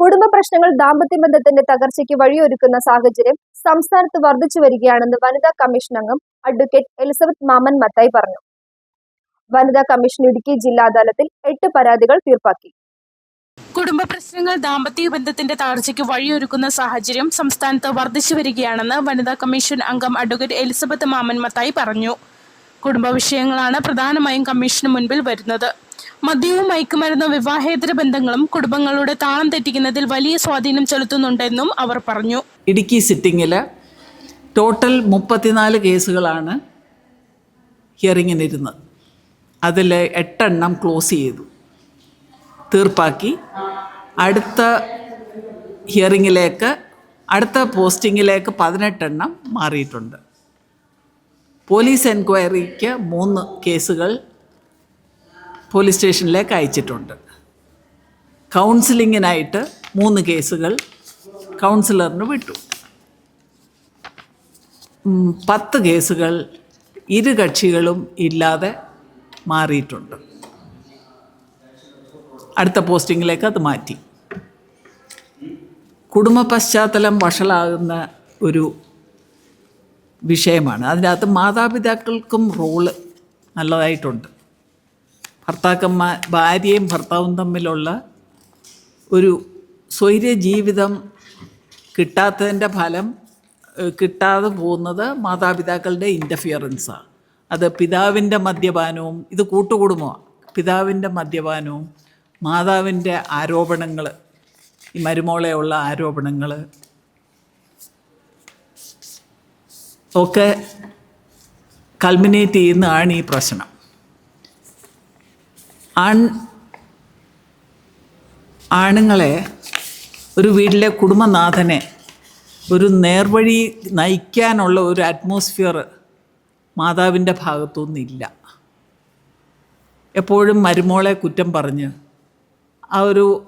കുടുംബ പ്രശ്നങ്ങൾ ദാമ്പത്യ ബന്ധത്തിന്റെ തകർച്ചയ്ക്ക് വഴിയൊരുക്കുന്ന സാഹചര്യം സംസ്ഥാനത്ത് വർദ്ധിച്ചു വരികയാണെന്ന് വനിതാ കമ്മീഷൻ അംഗം അഡ്വക്കേറ്റ് എലിസബത്ത് മാമൻ മത്തായി പറഞ്ഞു. വനിതാ കമ്മീഷൻ ഇടുക്കി ജില്ലാ അദാലത്തിൽ എട്ട് പരാതികൾ തീർപ്പാക്കി. കുടുംബ പ്രശ്നങ്ങൾ ദാമ്പത്യ ബന്ധത്തിന്റെ തകർച്ചയ്ക്ക് വഴിയൊരുക്കുന്ന സാഹചര്യം സംസ്ഥാനത്ത് വർദ്ധിച്ചു വരികയാണെന്ന് വനിതാ കമ്മീഷൻ അംഗം അഡ്വക്കേറ്റ് എലിസബത്ത് മാമൻ മത്തായി പറഞ്ഞു. കുടുംബ വിഷയങ്ങളാണ് പ്രധാനമായും കമ്മീഷന് മുൻപിൽ വരുന്നത്. മദ്യവും മയക്കുമരുന്നും വിവാഹേതര ബന്ധങ്ങളും കുടുംബങ്ങളുടെ താളം തെറ്റിക്കുന്നതിൽ വലിയ സ്വാധീനം ചെലുത്തുന്നുണ്ടെന്നും അവർ പറഞ്ഞു. ഇടുക്കി സിറ്റിങ്ങിൽ ടോട്ടൽ മുപ്പത്തിനാല് കേസുകളാണ് ഹിയറിങ്ങിനിരുന്നത് അതിൽ എട്ടെണ്ണം ക്ലോസ് ചെയ്തു. തീർപ്പാക്കി. അടുത്ത ഹിയറിങ്ങിലേക്ക് അടുത്ത പോസ്റ്റിങ്ങിലേക്ക് പതിനെട്ടെണ്ണം മാറിയിട്ടുണ്ട്. പോലീസ് എൻക്വയറിക്ക് മൂന്ന് കേസുകൾ പോലീസ് സ്റ്റേഷനിലേക്ക് അയച്ചിട്ടുണ്ട്. കൗൺസിലിങ്ങിനായിട്ട് മൂന്ന് കേസുകൾ കൗൺസിലറിന് വിട്ടു. പത്ത് കേസുകൾ ഇരു കക്ഷികളും ഇല്ലാതെ മാറിയിട്ടുണ്ട്. അടുത്ത പോസ്റ്റിങ്ങിലേക്ക് അത് മാറ്റി. കുടുംബ പശ്ചാത്തലം വഷളാകുന്ന ഒരു വിഷയമാണ്. അതിനകത്ത് മാതാപിതാക്കൾക്കും റോൾ നല്ലതായിട്ടുണ്ട്. ഭർത്താക്കന്മാർ ഭാര്യയും ഭർത്താവും തമ്മിലുള്ള ഒരു സ്വൈര്യ ജീവിതം കിട്ടാത്തതിന്റെ ഫലം കിട്ടാതെ പോകുന്നത് മാതാപിതാക്കളുടെ ഇന്റർഫിയറൻസാണ് അത് പിതാവിന്റെ മദ്യപാനവും ഇത് കൂട്ടുകുടുംബമാണ് പിതാവിന്റെ മദ്യപാനവും മാതാവിന്റെ ആരോപണങ്ങൾ ഈ മരുമോളെയുള്ള ആരോപണങ്ങൾ ഒക്കെ കൾമിനേറ്റ് ചെയ്യുന്നതാണ് ഈ പ്രശ്നം. ആൺ ആണുങ്ങളെ ഒരു വീട്ടിലെ കുടുംബനാഥനെ ഒരു നേർവഴി നയിക്കാനുള്ള ഒരു അറ്റ്മോസ്ഫിയർ മാതാവിന്റെ ഭാഗത്തുനിന്നില്ല. എപ്പോഴും മരുമോളെ കുറ്റം പറഞ്ഞ് ആ ഒരു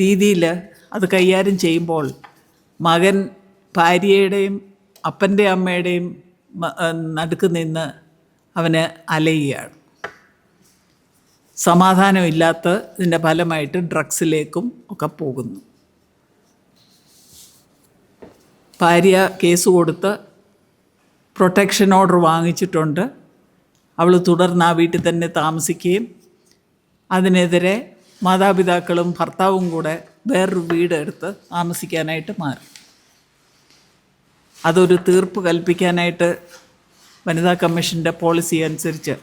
രീതിയിൽ അത് കൈകാര്യം ചെയ്യുമ്പോൾ മകൻ ഭാര്യയുടെയും അപ്പന്റെ അമ്മയുടെയും നടുക്ക് നിന്ന് അവന് അലയുകയാണ്. സമാധാനമില്ലാത്ത ഇതിന്റെ ഫലമായിട്ട് ഡ്രഗ്സിലേക്കും ഒക്കെ പോകുന്നു. ഭാര്യ കേസ് കൊടുത്ത് പ്രൊട്ടക്ഷൻ ഓർഡർ വാങ്ങിച്ചിട്ടുണ്ട്. അവൾ തുടർന്ന് ആ വീട്ടിൽ തന്നെ താമസിക്കുകയും അതിനെതിരെ മാതാപിതാക്കളും ഭർത്താവും കൂടെ വേറൊരു വീടെടുത്ത് താമസിക്കാനായിട്ട് മാറി. അതൊരു തീർപ്പ് കൽപ്പിക്കാനായിട്ട് വനിതാ കമ്മീഷന്റെ പോളിസി അനുസരിച്ച്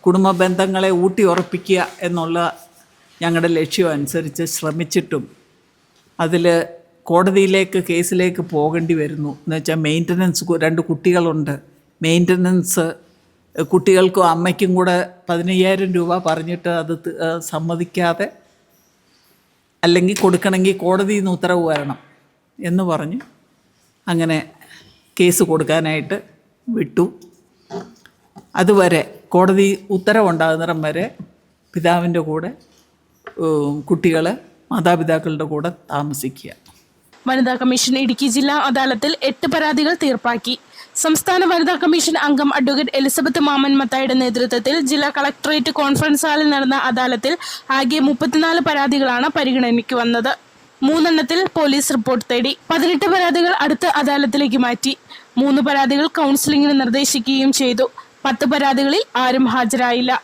കുടുംബ ബന്ധങ്ങളെ ഊട്ടി ഉറപ്പിക്കുക എന്നുള്ള ഞങ്ങളുടെ ലക്ഷ്യം അനുസരിച്ച് ശ്രമിച്ചിട്ടും അതിൽ കോടതിയിലേക്ക് കേസിലേക്ക് പോകേണ്ടി വരുന്നു. എന്ന് വെച്ചാൽ മെയിന്റനൻസ് രണ്ട് കുട്ടികളുണ്ട്. മെയിന്റനൻസ് കുട്ടികൾക്കും അമ്മയ്ക്കും കൂടെ പതിനയ്യായിരം രൂപ പറഞ്ഞിട്ട് അത് സമ്മതിക്കാതെ അല്ലെങ്കിൽ കൊടുക്കണമെങ്കിൽ കോടതിയിൽ നിന്ന് ഉത്തരവ് വരണം എന്ന് പറഞ്ഞ്. അങ്ങനെ കേസ് കൊടുക്കാനായിട്ട് വിട്ടു. അതുവരെ കോടതി ഉത്തരവുണ്ടാകുന്നിടം വരെ പിതാവിന്റെ കൂടെ കുട്ടികൾ മാതാപിതാക്കളുടെ കൂടെ താമസിക്കുക. വനിതാ കമ്മീഷൻ ഇടുക്കി ജില്ലാ അദാലത്തിൽ എട്ട് പരാതികൾ തീർപ്പാക്കി. സംസ്ഥാന വനിതാ കമ്മീഷൻ അംഗം അഡ്വക്കേറ്റ് എലിസബത്ത് മാമൻ മത്തായുടെ നേതൃത്വത്തിൽ ജില്ലാ കളക്ടറേറ്റ് കോൺഫറൻസ് ഹാളിൽ നടന്ന അദാലത്തിൽ ആകെ മുപ്പത്തിനാല് പരാതികളാണ് പരിഗണനയ്ക്ക് വന്നത്. മൂന്നെണ്ണത്തിൽ പോലീസ് റിപ്പോർട്ട് തേടി പതിനെട്ട് പരാതികൾ അടുത്ത അദാലത്തിലേക്ക് മാറ്റി. മൂന്ന് പരാതികൾ കൗൺസിലിംഗിന് നിർദ്ദേശിക്കുകയും ചെയ്തു. പത്ത് പരാതികളിൽ ആരും ഹാജരായില്ല.